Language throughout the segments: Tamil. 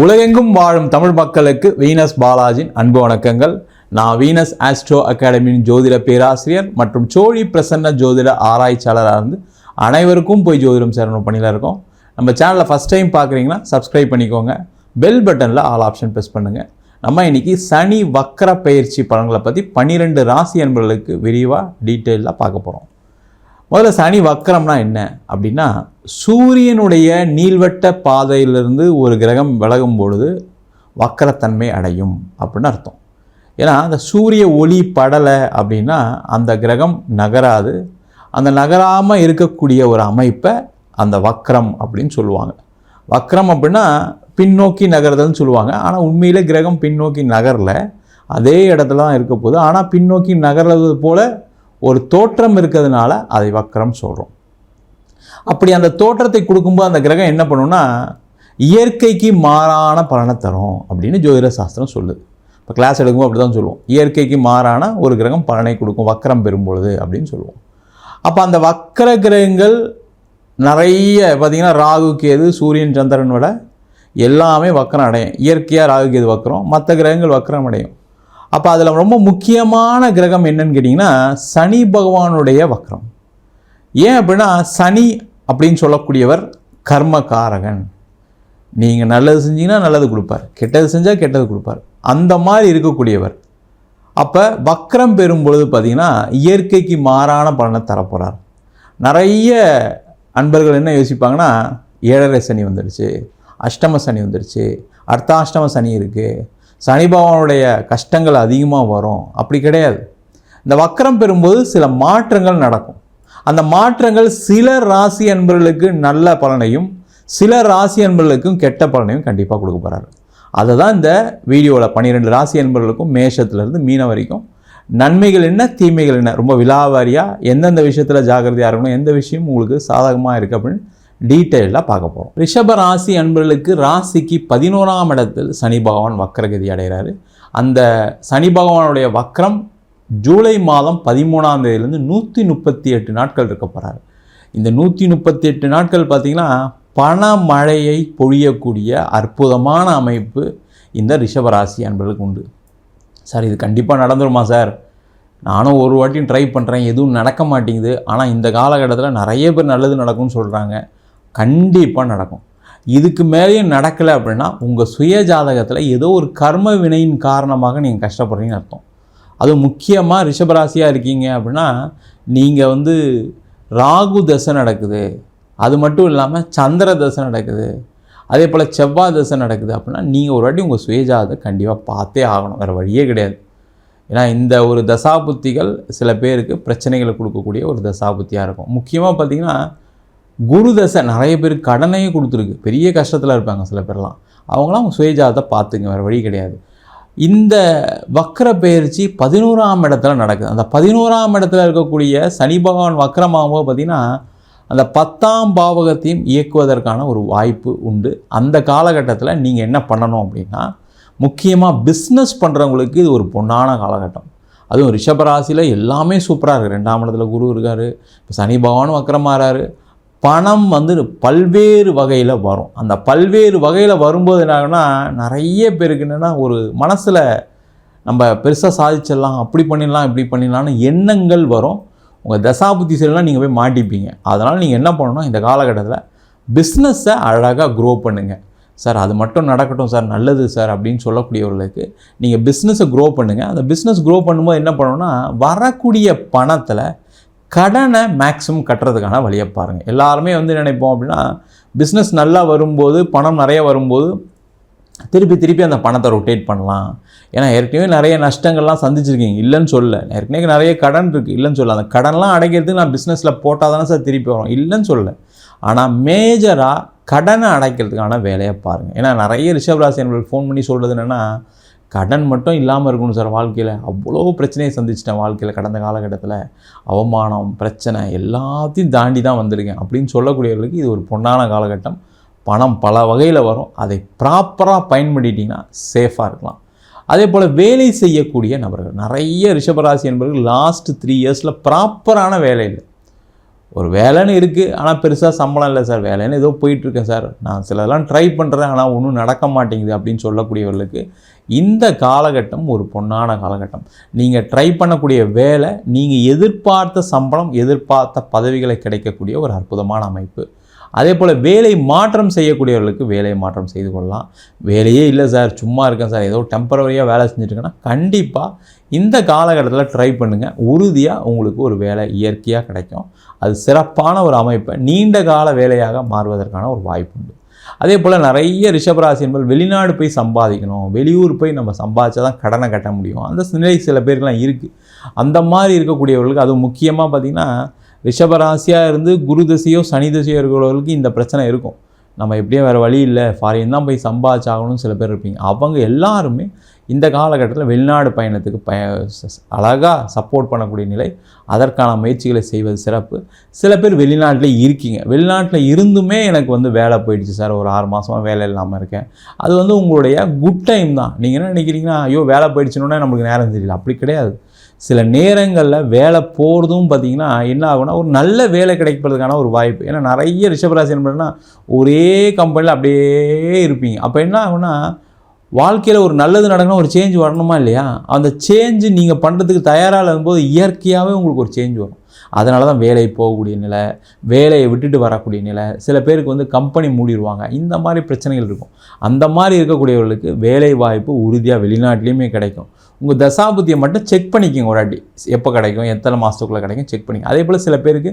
உலகெங்கும் வாழும் தமிழ் மக்களுக்கு வீனஸ் பாலாஜின் அன்பு வணக்கங்கள். நான் வீனஸ் ஆஸ்ட்ரோ அகாடமியின் ஜோதிட பேராசிரியர் மற்றும் சோழி பிரசன்ன ஜோதிட ஆராய்ச்சியாளராக இருந்து அனைவருக்கும் போய் ஜோதிடம் சேரணும் பணியில் இருக்கோம். நம்ம சேனலை ஃபஸ்ட் டைம் பார்க்குறீங்கன்னா சப்ஸ்கிரைப் பண்ணிக்கோங்க. பெல் பட்டனில் ஆல் ஆப்ஷன் ப்ரெஸ் பண்ணுங்கள் நம்ம இன்னைக்கு சனி வக்கர பயிற்சி பலன்களை பற்றி பன்னிரெண்டு ராசி அன்பர்களுக்கு விரிவாக டீட்டெயிலாக பார்க்க போகிறோம் முதல்ல சனி வக்கரம்னா என்ன? அப்படின்னா சூரியனுடைய நீள்வட்ட பாதையிலிருந்து ஒரு கிரகம் விலகும் பொழுது வக்கரத்தன்மை அடையும் அப்படின்னு அர்த்தம். ஏன்னா அந்த சூரிய ஒளி படலை அப்படின்னா அந்த கிரகம் நகராது. அந்த நகராமல் இருக்கக்கூடிய ஒரு அமைப்பை அந்த வக்கரம் அப்படின்னு சொல்லுவாங்க. வக்கரம் அப்படின்னா பின்னோக்கி நகர்தல்னு சொல்லுவாங்க. ஆனால் உண்மையிலே கிரகம் பின்னோக்கி நகரல. அதே இடத்துல தான் இருக்க போகுது. ஆனால் பின்னோக்கி நகர்றது போல் ஒரு தோற்றம் இருக்கிறதுனால அதை வக்கரம் சொல்கிறோம் அப்படி அந்த தோற்றத்தை கொடுக்கும்போது அந்த கிரகம் என்ன பண்ணுன்னா இயற்கைக்கு மாறான பலனை தரும் அப்படின்னு ஜோதிட சாஸ்திரம் சொல்லுது. இப்போ கிளாஸ் எடுக்கும்போது அப்படி தான் சொல்லுவோம். இயற்கைக்கு மாறான ஒரு கிரகம் பலனை கொடுக்கும் வக்கரம் பெறும்பொழுது அப்படின்னு சொல்லுவோம். அப்போ அந்த வக்கர கிரகங்கள் நிறைய பார்த்திங்கன்னா ராகு கேது சூரியன் சந்திரன் விட எல்லாமே வக்கரம் அடையும். இயற்கையாக ராகு கேது வக்கரம் மற்ற கிரகங்கள் வக்கரம் அடையும். அப்போ அதில் ரொம்ப முக்கியமான கிரகம் என்னன்னு கேட்டிங்கன்னா சனி பகவானுடைய வக்ரம். ஏன் அப்படின்னா சனி அப்படின்னு சொல்லக்கூடியவர் கர்மகாரகன் நீங்கள் நல்லது செஞ்சீங்கன்னா நல்லது கொடுப்பார். கெட்டது செஞ்சால் கெட்டது கொடுப்பார். அந்த மாதிரி இருக்கக்கூடியவர். அப்போ வக்ரம் பெறும் பொழுது பார்த்திங்கன்னா இயற்கைக்கு மாறான பலனை தரப்போகிறார் நிறைய அன்பர்கள் என்ன யோசிப்பாங்கன்னா ஏழரை சனி வந்துடுச்சு அஷ்டம சனி வந்துடுச்சு அர்த்தாஷ்டம சனி இருக்குது சனி பகவானுடைய கஷ்டங்கள் அதிகமாக வரும். அப்படி கிடையாது. இந்த வக்கரம் பெறும்போது சில மாற்றங்கள் நடக்கும். அந்த மாற்றங்கள் சில ராசி அன்பர்களுக்கு நல்ல பலனையும் சில ராசி அன்பர்களுக்கும் கெட்ட பலனையும் கண்டிப்பாக கொடுக்க போகிறாரு அதை தான் இந்த வீடியோவில் பன்னிரெண்டு ராசி அன்பர்களுக்கும் மேஷத்துலேருந்து மீன வரைக்கும். நன்மைகள் என்ன தீமைகள் என்ன? ரொம்ப விலாவாரியாக எந்தெந்த விஷயத்தில் ஜாக்கிரதையாக இருக்கணும்? எந்த விஷயம் உங்களுக்கு சாதகமாக இருக்குது அப்படின்னு டீட்டெயிலாக பார்க்க போகிறோம் ரிஷப ராசி அன்பர்களுக்கு ராசிக்கு பதினோராம் இடத்தில் சனி பகவான் வக்கரகதி அடைகிறாரு. அந்த சனி பகவானுடைய வக்கரம் ஜூலை மாதம் பதிமூணாம் தேதியிலேருந்து நூற்றி முப்பத்தி எட்டு நாட்கள் இருக்க போகிறாரு இந்த நூற்றி முப்பத்தி எட்டு நாட்கள் பார்த்திங்கன்னா பணமழையை பொழியக்கூடிய அற்புதமான அமைப்பு இந்த ரிஷபராசி அன்பர்களுக்கு உண்டு. சார் இது கண்டிப்பாக நடந்துருமா சார்? நானும் ஒரு வாட்டியும் ட்ரை பண்ணுறேன் எதுவும் நடக்க மாட்டேங்குது. ஆனால் இந்த காலகட்டத்தில் நிறைய பேர் நல்லது நடக்கும்னு சொல்கிறாங்க கண்டிப்பாக நடக்கும். இதுக்கு மேலேயும் நடக்கலை அப்படின்னா உங்கள் சுய ஜாதகத்தில் ஏதோ ஒரு கர்ம வினையின் காரணமாக நீங்கள் கஷ்டப்படுறீங்கன்னு அர்த்தம். அது முக்கியமாக ரிஷபராசியாக இருக்கீங்க அப்படின்னா நீங்கள் வந்து ராகு தசை நடக்குது. அது மட்டும் இல்லாமல் சந்திர தசை நடக்குது. அதே போல் செவ்வாய் தசை நடக்குது அப்படின்னா நீங்கள் ஒரு வாட்டி உங்கள் சுயஜாதத்தை கண்டிப்பாக பார்த்தே ஆகணும். வேறு வழியே கிடையாது. ஏன்னா இந்த ஒரு தசாபுத்திகள் சில பேருக்கு பிரச்சனைகளை கொடுக்கக்கூடிய ஒரு தசாபுத்தியாக இருக்கும். முக்கியமாக பார்த்திங்கன்னா குரு தசை நிறைய பேர் கடனையும் கொடுத்துருக்கு. பெரிய கஷ்டத்தில் இருப்பாங்க சில பேர்லாம். அவங்களாம் அவங்க சுயஜாதத்தை பார்த்துங்க வேறு வழி கிடையாது. இந்த வக்கர பயிற்சி பதினோராம் இடத்துல நடக்குது. அந்த பதினோராம் இடத்துல இருக்கக்கூடிய சனி பகவான் வக்கரமாகும்போது பார்த்திங்கன்னா அந்த பத்தாம் பாவகத்தையும் இயக்குவதற்கான ஒரு வாய்ப்பு உண்டு. அந்த காலகட்டத்தில் நீங்கள் என்ன பண்ணணும் அப்படின்னா முக்கியமாக பிஸ்னஸ் பண்ணுறவங்களுக்கு இது ஒரு பொன்னான காலகட்டம். அதுவும் ரிஷபராசியில் எல்லாமே சூப்பராக இருக்குது ரெண்டாம் இடத்துல குரு இருக்கார். இப்போ சனி பகவானும் வக்கரமாறாரு பணம் வந்து பல்வேறு வகையில் வரும். அந்த பல்வேறு வகையில் வரும்போது என்னாகனா நிறைய பேருக்கு என்னென்னா ஒரு மனசில் நம்ம பெருசாக சாதிச்சிடலாம் அப்படி பண்ணிடலாம் இப்படி பண்ணிடலாம்னு எண்ணங்கள் வரும். உங்கள் தசாபுத்தி சரியெல்லாம் நீங்கள் போய் மாட்டிப்பீங்க. அதனால் நீங்கள் என்ன பண்ணணும்? இந்த காலகட்டத்தில் பிஸ்னஸை அழகாக க்ரோ பண்ணுங்கள் சார் அது மட்டும் நடக்கட்டும் சார் நல்லது சார் அப்படின்னு சொல்லக்கூடியவர்களுக்கு நீங்கள் பிஸ்னஸை க்ரோ பண்ணுங்கள் அந்த பிஸ்னஸ் க்ரோ பண்ணும்போது என்ன பண்ணணும்னா வரக்கூடிய பணத்தில் கடனை மேக்ஸிமம் கட்டுறதுக்கான வழியை பாருங்கள் எல்லாருமே வந்து நினைப்போம் அப்படின்னா பிஸ்னஸ் நல்லா வரும்போது பணம் நிறைய வரும்போது திருப்பி திருப்பி அந்த பணத்தை ரொட்டேட் பண்ணலாம். ஏன்னா ஏற்கனவே நிறைய நஷ்டங்கள்லாம் சந்திச்சிருக்கீங்க. இல்லைன்னு சொல்ல ஏற்கனவே நிறைய கடன் இருக்குது இல்லைன்னு சொல்ல அந்த கடன்லாம் அடைக்கிறதுக்கு நான் பிஸ்னஸில் போட்டால் தானே சார் திருப்பி வரும். இல்லைன்னு சொல்ல ஆனால் மேஜராக கடனை அடைக்கிறதுக்கான வேலையை பாருங்கள் ஏன்னா நிறைய ரிஷபராசி என்பர்கள் ஃபோன் பண்ணி சொல்கிறது என்னென்னா கடன் மட்டும் இல்லாமல் இருக்கணும் சார் வாழ்க்கையில். அவ்வளோ பிரச்சனையை சந்திச்சிட்டேன் வாழ்க்கையில் கடந்த காலகட்டத்தில். அவமானம் பிரச்சனை எல்லாத்தையும் தாண்டி தான் வந்திருக்கேன். அப்படின்னு சொல்லக்கூடியவர்களுக்கு இது ஒரு பொன்னான காலகட்டம். பணம் பல வகையில் வரும். அதை ப்ராப்பராக பயன்படுத்திட்டிங்கன்னா சேஃபாக இருக்கலாம். அதே போல் வேலை செய்யக்கூடிய நபர்கள். நிறைய ரிஷபராசி என்பவர்கள் லாஸ்ட் த்ரீ இயர்ஸில் ப்ராப்பரான வேலை இல்லை. ஒரு வேலைன்னு இருக்குது ஆனால் பெருசாக சம்பளம் இல்லை சார். வேலைன்னு ஏதோ போயிட்டுருக்கேன் சார். நான் சிலதெல்லாம் ட்ரை பண்ணுறேன் ஆனால் ஒன்றும் நடக்க மாட்டேங்குது அப்படின்னு சொல்லக்கூடியவர்களுக்கு இந்த காலகட்டம் ஒரு பொன்னான காலகட்டம். நீங்கள் ட்ரை பண்ணக்கூடிய வேலை நீங்கள் எதிர்பார்த்த சம்பளம் எதிர்பார்த்த பதவிகளை கிடைக்கக்கூடிய ஒரு அற்புதமான அமைப்பு. அதே போல் வேலை மாற்றம் செய்யக்கூடியவர்களுக்கு வேலை மாற்றம் செய்து கொள்ளலாம். வேலையே இல்லை சார் சும்மா இருக்கேன் சார். ஏதோ டெம்பரவரியாக வேலை செஞ்சுட்டுருக்கேன்னா கண்டிப்பாக இந்த காலகட்டத்தில் ட்ரை பண்ணுங்கள் உறுதியாக உங்களுக்கு ஒரு வேலை இயற்கையாக கிடைக்கும். அது சிறப்பான ஒரு அமைப்பை நீண்ட கால வேலையாக மாறுவதற்கான ஒரு வாய்ப்பு உண்டு. அதே போல் நிறைய ரிஷபராசி என்பது வெளிநாடு போய் சம்பாதிக்கணும். வெளியூர் போய் நம்ம சம்பாதிச்சா தான் கடனை கட்ட முடியும். அந்த நிலை சில பேருக்குலாம் இருக்குது அந்த மாதிரி இருக்கக்கூடியவர்களுக்கு அது முக்கியமாக பார்த்திங்கன்னா ரிஷபராசியாக இருந்து குரு தசையோ சனி தசையோ இருக்கிறவர்களுக்கு இந்த பிரச்சனை இருக்கும். நம்ம எப்படியும் வேறு வழி இல்லை. ஃபாரின் தான் போய் சம்பாதிச்சாகணும்னு சில பேர் இருப்பீங்க. அவங்க எல்லாருமே இந்த காலகட்டத்தில் வெளிநாடு பயணத்துக்கு பய அழகாக சப்போர்ட் பண்ணக்கூடிய நிலை. அதற்கான முயற்சிகளை செய்வது சிறப்பு. சில பேர் வெளிநாட்டில் இருக்கீங்க. வெளிநாட்டில் இருந்துமே எனக்கு வந்து வேலை போயிடுச்சு சார். ஒரு ஆறு மாதமாக வேலை இல்லாமல் இருக்கேன். அது வந்து உங்களுடைய குட் டைம் தான். நீங்கள் என்ன நினைக்கிறீங்கன்னா ஐயோ வேலை போயிடுச்சுன்னொன்னே நம்மளுக்கு நேரம் தெரியல. அப்படி கிடையாது. சில நேரங்களில் வேலை போகிறதும் பார்த்திங்கன்னா என்ன ஆகும்னா ஒரு நல்ல வேலை கிடைப்பதற்கான ஒரு வாய்ப்பு. ஏன்னா நிறைய ரிஷபராசி என்ன ஒரே கம்பெனியில் அப்படியே இருப்பீங்க. அப்போ என்ன ஆகும்னா வாழ்க்கையில் ஒரு நல்லது நடக்கணும் ஒரு சேஞ்ச் வரணுமா இல்லையா? அந்த சேஞ்சு நீங்கள் பண்ணுறதுக்கு தயாராக இருக்கும்போது இயற்கையாகவே உங்களுக்கு ஒரு சேஞ்ச் வரும். அதனால தான் வேலை போகக்கூடிய நிலை வேலையை விட்டுட்டு வரக்கூடிய நிலை சில பேருக்கு வந்து கம்பெனி மூடிடுவாங்க இந்த மாதிரி பிரச்சனைகள் இருக்கும். அந்த மாதிரி இருக்கக்கூடியவர்களுக்கு வேலை வாய்ப்பு உறுதியாக வெளிநாட்டிலையுமே கிடைக்கும். உங்கள் தசாபுத்தியை மட்டும் செக் பண்ணிக்கோங்க ஒரு அடி எப்போ கிடைக்கும் எத்தனை மாதத்துக்குள்ளே கிடைக்கும் செக் பண்ணிங்க அதே போல் சில பேருக்கு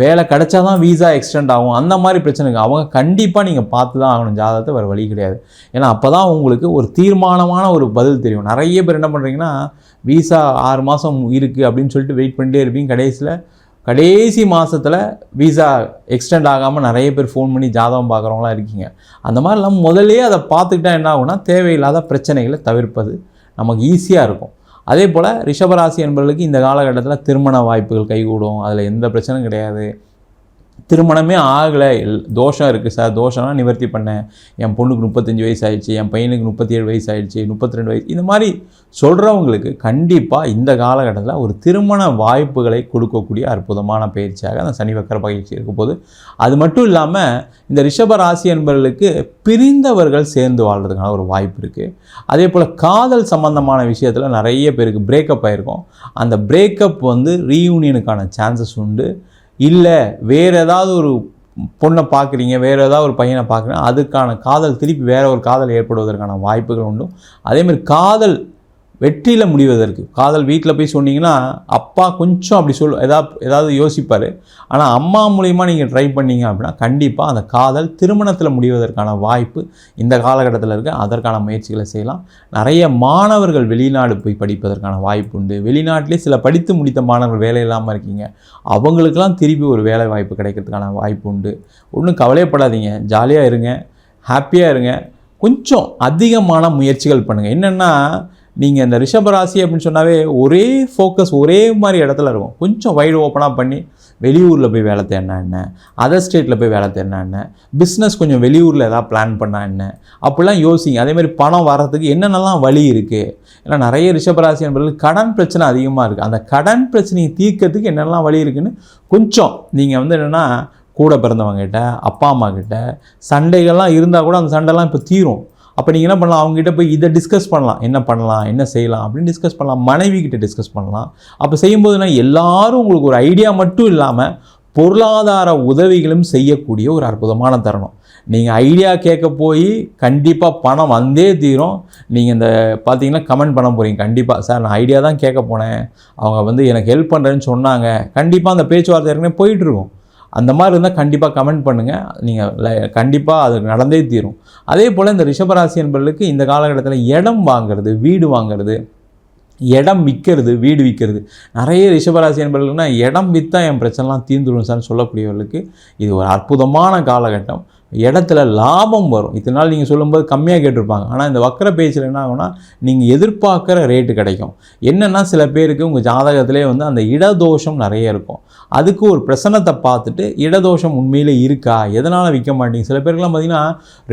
வேலை கிடைச்சா தான் வீசா எக்ஸ்டெண்ட் ஆகும். அந்த மாதிரி பிரச்சனைக்கு அவங்க கண்டிப்பாக நீங்கள் பார்த்து தான் ஆகணும். ஜாதகத்தை வேறு வழி கிடையாது. ஏன்னா அப்போ தான் உங்களுக்கு ஒரு தீர்மானமான ஒரு பதில் தெரியும். நிறைய பேர் என்ன பண்ணுறீங்கன்னா வீசா ஆறு மாதம் இருக்குது அப்படின்னு சொல்லிட்டு வெயிட் பண்ணிட்டே இருப்பீங்க. கடைசியில் கடைசி மாதத்தில் வீசா எக்ஸ்டெண்ட் ஆகாமல் நிறைய பேர் ஃபோன் பண்ணி ஜாதகம் பார்க்குறவங்களாம் இருக்கீங்க. அந்த மாதிரிலாம் முதலே அதை பார்த்துக்கிட்டா என்ன ஆகுனா தேவையில்லாத பிரச்சனைகளை தவிர்ப்பது நமக்கு ஈஸியாக இருக்கும். அதே போல் ரிஷபராசி என்பவர்களுக்கு இந்த காலகட்டத்தில் திருமண வாய்ப்புகள் கைகூடும். அதில் எந்த பிரச்சனையும் கிடையாது. திருமணமே ஆகலை. தோஷம் இருக்குது சார். தோஷம்லாம் நிவர்த்தி பண்ணேன். என் பொண்ணுக்கு முப்பத்தஞ்சு வயசு ஆயிடுச்சு என் பையனுக்கு முப்பத்தி ஏழு வயசு ஆயிடுச்சு முப்பத்தி ரெண்டு வயசு. இந்த மாதிரி சொல்கிறவங்களுக்கு கண்டிப்பாக இந்த காலகட்டத்தில் ஒரு திருமண வாய்ப்புகளை கொடுக்கக்கூடிய அற்புதமான பயிற்சியாக அந்த சனி வக்கர பயிற்சி இருக்கும் போது அது மட்டும் இல்லாமல் இந்த ரிஷப ராசி என்பவர்களுக்கு பிரிந்தவர்கள் சேர்ந்து வாழ்கிறதுக்கான ஒரு வாய்ப்பு இருக்குது அதே போல் காதல் சம்பந்தமான விஷயத்தில் நிறைய பேருக்கு பிரேக்கப் ஆகிருக்கும் அந்த பிரேக்கப் வந்து ரீயூனியனுக்கான சான்சஸ் உண்டு. இல்லை வேறு ஏதாவது ஒரு பொண்ணை பார்க்குறீங்க வேறு ஏதாவது ஒரு பையனை பார்க்குறீங்க அதுக்கான காதல் திருப்பி வேறு ஒரு காதல் ஏற்படுவதற்கான வாய்ப்புகள் உண்டு. அதேமாதிரி காதல் வெற்றியில் முடிவதற்கு. காதல் வீட்டில் போய் சொன்னீங்கன்னா அப்பா கொஞ்சம் அப்படி சொல் ஏதாவது ஏதாவது யோசிப்பார். ஆனால் அம்மா மூலிமா நீங்கள் ட்ரை பண்ணீங்க அப்படின்னா கண்டிப்பாக அந்த காதல் திருமணத்தில் முடிவதற்கான வாய்ப்பு இந்த காலகட்டத்தில் இருக்க. அதற்கான முயற்சிகளை செய்யலாம். நிறைய மாணவர்கள் வெளிநாடு போய் படிப்பதற்கான வாய்ப்பு உண்டு. வெளிநாட்டிலே சில படித்து முடித்த மாணவர்கள் வேலை இல்லாமல் இருக்கீங்க. அவங்களுக்கெல்லாம் திருப்பி ஒரு வேலை வாய்ப்பு கிடைக்கிறதுக்கான வாய்ப்பு உண்டு. ஒன்றும் கவலைப்படாதீங்க ஜாலியாக இருங்க. ஹாப்பியாக இருங்க. கொஞ்சம் அதிகமான முயற்சிகள் பண்ணுங்கள் என்னென்னா நீங்கள் இந்த ரிஷபராசி அப்படின்னு சொன்னாவே ஒரே ஃபோக்கஸ் ஒரே மாதிரி இடத்துல இருக்கும். கொஞ்சம் வைடு ஓப்பனாக பண்ணி வெளியூரில் போய் வேலை தேடினா என்ன? அதர் ஸ்டேட்டில் போய் வேலை தேடினா என்ன? பிஸ்னஸ் கொஞ்சம் வெளியூரில் எதாவது பிளான் பண்ணால் என்ன? அப்படிலாம் யோசிங்க. அதேமாதிரி பணம் வர்றதுக்கு என்னென்னலாம் வழி இருக்குது ஏன்னா நிறைய ரிஷபராசி என்பதில் கடன் பிரச்சனை அதிகமாக இருக்குது அந்த கடன் பிரச்சனையை தீர்க்கறதுக்கு என்னென்னலாம் வழி இருக்குதுன்னு கொஞ்சம் நீங்கள் வந்து என்னென்னா கூட பிறந்தவங்ககிட்ட அப்பா அம்மா கிட்ட சண்டைகள்லாம் இருந்தால் கூட அந்த சண்டைலாம் இப்போ தீரும். அப்போ நீங்கள் என்ன பண்ணலாம்? அவங்ககிட்ட போய் இதை டிஸ்கஸ் பண்ணலாம். என்ன பண்ணலாம்? என்ன செய்யலாம்? அப்படின்னு டிஸ்கஸ் பண்ணலாம். மனைவி கிட்ட டிஸ்கஸ் பண்ணலாம். அப்போ செய்யும்போதுனா எல்லாரும் உங்களுக்கு ஒரு ஐடியா மட்டும் இல்லாமல் பொருளாதார உதவிகளும் செய்யக்கூடிய ஒரு அற்புதமான தருணம். நீங்கள் ஐடியா கேட்க போய் கண்டிப்பாக பணம் வந்தே தீரும். நீங்கள் இந்த பார்த்தீங்கன்னா கமெண்ட் பண்ண போகிறீங்க கண்டிப்பாக சார் நான் ஐடியா தான் கேட்க போனேன். அவங்க வந்து எனக்கு ஹெல்ப் பண்ணுறேன்னு சொன்னாங்க. கண்டிப்பாக அந்த பேச்சுவார்த்தை ஏற்கனவே போயிட்டுருக்கும் அந்த மாதிரி இருந்தால் கண்டிப்பாக கமெண்ட் பண்ணுங்கள் நீங்கள் கண்டிப்பாக அது நடந்தே தீரும். அதே போல் இந்த ரிஷபராசி என்பவர்களுக்கு இந்த காலகட்டத்தில் இடம் வாங்கிறது வீடு வாங்கிறது இடம் விற்கிறது வீடு விற்கிறது நிறைய ரிஷபராசி என்பவர்களுக்குனா இடம் விற்றா என் பிரச்சனைலாம் தீர்ந்துடும் சார்னு சொல்லக்கூடியவர்களுக்கு. இது ஒரு அற்புதமான காலகட்டம். இடத்துல லாபம் வரும். இத்தனை நாள் நீங்கள் சொல்லும்போது கம்மியாக கேட்டிருப்பாங்க. ஆனால் இந்த வக்கர பேச்சில் என்ன ஆகும்னா நீங்கள் எதிர்பார்க்குற ரேட்டு கிடைக்கும். என்னென்னா சில பேருக்கு உங்கள் ஜாதகத்திலே வந்து அந்த இடதோஷம் நிறைய இருக்கும். அதுக்கு ஒரு பிரசனத்தை பார்த்துட்டு இடதோஷம் உண்மையிலே இருக்கா? எதனால் விற்க மாட்டீங்க? சில பேருக்குலாம் பார்த்தீங்கன்னா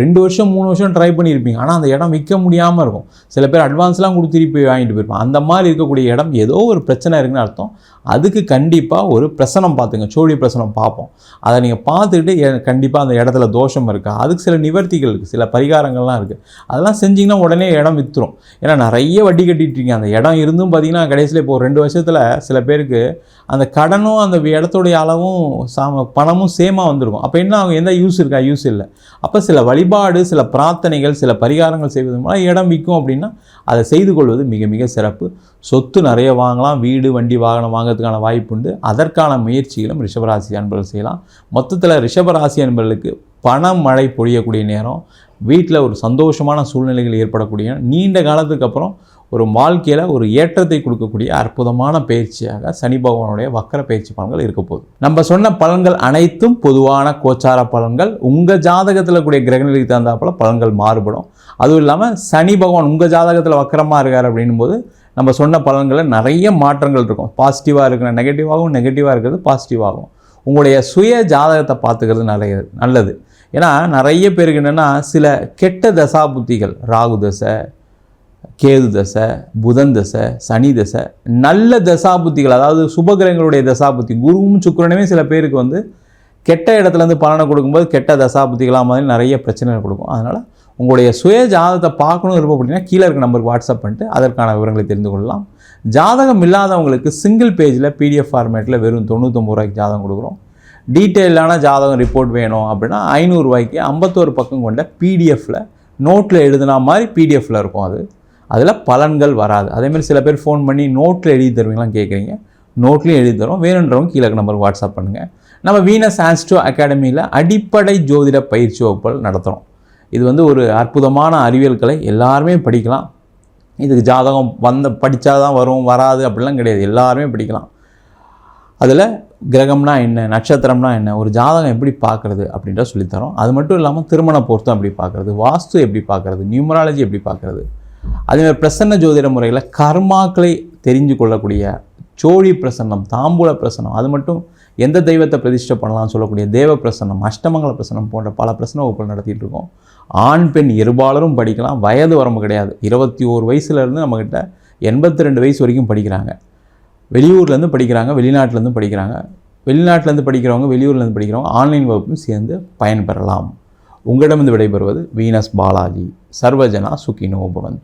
ரெண்டு வருஷம் மூணு வருஷம் ட்ரை பண்ணியிருப்பீங்க. ஆனால் அந்த இடம் விற்க முடியாமல் இருக்கும். சில பேர் அட்வான்ஸ்லாம் கொடுத்து திருப்பி வாங்கிட்டு போயிருப்பாங்க. அந்த மாதிரி இருக்கக்கூடிய இடம் ஏதோ ஒரு பிரச்சனை இருக்குன்னு அர்த்தம். அதுக்கு கண்டிப்பாக ஒரு பிரசனம் பார்த்துங்க. சோழி பிரசனம் பார்ப்போம். அதை நீங்கள் பார்த்துக்கிட்டு கண்டிப்பாக அந்த இடத்துல தோஷம் இருக்கா? அதுக்கு சில நிவர்த்திகள் இருக்குது சில பரிகாரங்கள்லாம் இருக்குது அதெல்லாம் செஞ்சிங்கன்னா உடனே இடம் விற்றுரும் ஏன்னா நிறைய வட்டி கட்டிட்டு இருக்கீங்க. அந்த இடம் இருந்தும் பார்த்தீங்கன்னா கடைசியில் இப்போ ஒரு ரெண்டு வருஷத்தில் சில பேருக்கு அந்த கடனும் அந்த இடத்துடைய அளவும் சாம பணமும் சேமாக வந்திருக்கும். அப்போ என்ன அவங்க எந்த யூஸ் இருக்கா? யூஸ் இல்லை. அப்போ சில வழிபாடு சில பிரார்த்தனைகள் சில பரிகாரங்கள் செய்வது மூலம் இடம் விற்கும் அப்படின்னா அதை செய்து கொள்வது மிக மிக சிறப்பு. சொத்து நிறைய வாங்கலாம் வீடு வண்டி வாகனம் வாங்கிறதுக்கான வாய்ப்பு உண்டு. அதற்கான முயற்சிகளும் ரிஷபராசி அன்பர்கள் செய்யலாம். மொத்தத்தில் ரிஷபராசி அன்பர்களுக்கு பணம் மழை பொழியக்கூடிய நேரம் வீட்டில் ஒரு சந்தோஷமான சூழ்நிலைகள் ஏற்படக்கூடிய நீண்ட காலத்துக்கு அப்புறம் ஒரு வாழ்க்கையில் ஒரு ஏற்றத்தை கொடுக்கக்கூடிய அற்புதமான பயிற்சியாக சனி பகவானுடைய வக்கர பயிற்சி பலன்கள் இருக்க போகுது. நம்ம சொன்ன பலன்கள் அனைத்தும் பொதுவான கோச்சார பலன்கள். உங்கள் ஜாதகத்தில் கூடிய கிரகநிலைக்கு தகுந்தாப்பில் பலன்கள் மாறுபடும். அதுவும் இல்லாமல் சனி பகவான் உங்கள் ஜாதகத்தில் வக்கரமாக இருக்கார் அப்படின்னும் போது நம்ம சொன்ன பலன்களில் நிறைய மாற்றங்கள் இருக்கும். பாசிட்டிவாக இருக்கிற நெகட்டிவாகவும் நெகட்டிவாக இருக்கிறது பாசிட்டிவாகும் உங்களுடைய சுய ஜாதகத்தை பார்த்துக்கிறது நிறைய நல்லது. ஏன்னா நிறைய பேருக்கு என்னென்னா சில கெட்ட தசாபுத்திகள் ராகு தசை கேது தசை புதன் தசை சனி தசை நல்ல தசாபுத்திகள் அதாவது சுபகிரகங்களுடைய தசாபுத்தி. குருவும் சுக்கரனுமே சில பேருக்கு வந்து கெட்ட இடத்துலேருந்து பலனை கொடுக்கும்போது கெட்ட தசாபுத்திகளாக மாதிரி நிறைய பிரச்சனைகள் கொடுக்கும். அதனால் உங்களுடைய சுய ஜாதகத்தை பார்க்கணும் இருப்போம் அப்படின்னா கீழே இருக்க நம்பருக்கு வாட்ஸ்அப் பண்ணிட்டு அதற்கான விவரங்களை தெரிந்து கொள்ளலாம். ஜாதகம் இல்லாதவங்களுக்கு சிங்கிள் பேஜில் பிடிஎஃப் ஃபார்மேட்டில் வெறும் தொண்ணூற்றொம்பது ரூபாய்க்கு ஜாதகம் கொடுக்குறோம். டீட்டெயிலான ஜாதகம் ரிப்போர்ட் வேணும் அப்படின்னா ஐநூறுரூவாய்க்கு ஐம்பத்தோரு பக்கம் கொண்ட பிடிஎஃப்பில் நோட்டில் எழுதுனா மாதிரி பிடிஎஃப்பில் இருக்கும் அது. அதில் பலன்கள் வராது. அதேமாதிரி சில பேர் ஃபோன் பண்ணி நோட்டில் எழுதி தருவீங்களாம் கேட்குறீங்க நோட்லேயும் எழுதி தரோம் வேணுன்றவங்க கீழே நம்பருக்கு வாட்ஸ்அப் பண்ணுங்கள் நம்ம வீனஸ் ஆன்ஸ்டோ அகாடமியில் அடிப்படை ஜோதிட பயிற்சி வகுப்புகள் நடத்துகிறோம் இது வந்து ஒரு அற்புதமான அறிவியல் கலை. எல்லாருமே படிக்கலாம். இதுக்கு ஜாதகம் வந்த படித்தா தான் வரும் வராது அப்படிலாம் கிடையாது. எல்லாருமே படிக்கலாம். அதில் கிரகம்னா என்ன நட்சத்திரம்னா என்ன ஒரு ஜாதகம் எப்படி பார்க்குறது அப்படின்ற சொல்லித்தரோம் அது மட்டும் இல்லாமல் திருமண பொருத்தம் எப்படி பார்க்குறது வாஸ்து எப்படி பார்க்குறது நியூமராலஜி எப்படி பார்க்குறது அதேமாதிரி பிரசன்ன ஜோதிட முறையில் கர்மாக்களை தெரிஞ்சு கொள்ளக்கூடிய சோழி பிரசன்னம் தாம்பூல பிரசன்னம் அது மட்டும் எந்த தெய்வத்தை பிரதிஷ்டை பண்ணலாம்னு சொல்லக்கூடிய தேவ பிரசன்னம் அஷ்டமங்கல பிரசன்னம் போன்ற பல பிரசன வகுப்புகள் நடத்திட்டு இருக்கோம். ஆண் பெண் இருபாலரும் படிக்கலாம். வயது வரம்பு கிடையாது. இருபத்தி ஓரு வயசுலேருந்து நம்மக்கிட்ட எண்பத்தி ரெண்டு வயசு வரைக்கும் படிக்கிறாங்க. வெளியூர்லேருந்து படிக்கிறாங்க வெளிநாட்டிலேருந்து படிக்கிறாங்க. வெளிநாட்டிலேருந்து படிக்கிறவங்க வெளியூர்லேருந்து படிக்கிறவங்க ஆன்லைன் வகுப்பும் சேர்ந்து பயன்பெறலாம். உங்களிடமிருந்து விடைபெறுவது வீனஸ் பாலாஜி. சர்வஜனா சுகினோ பவந்து.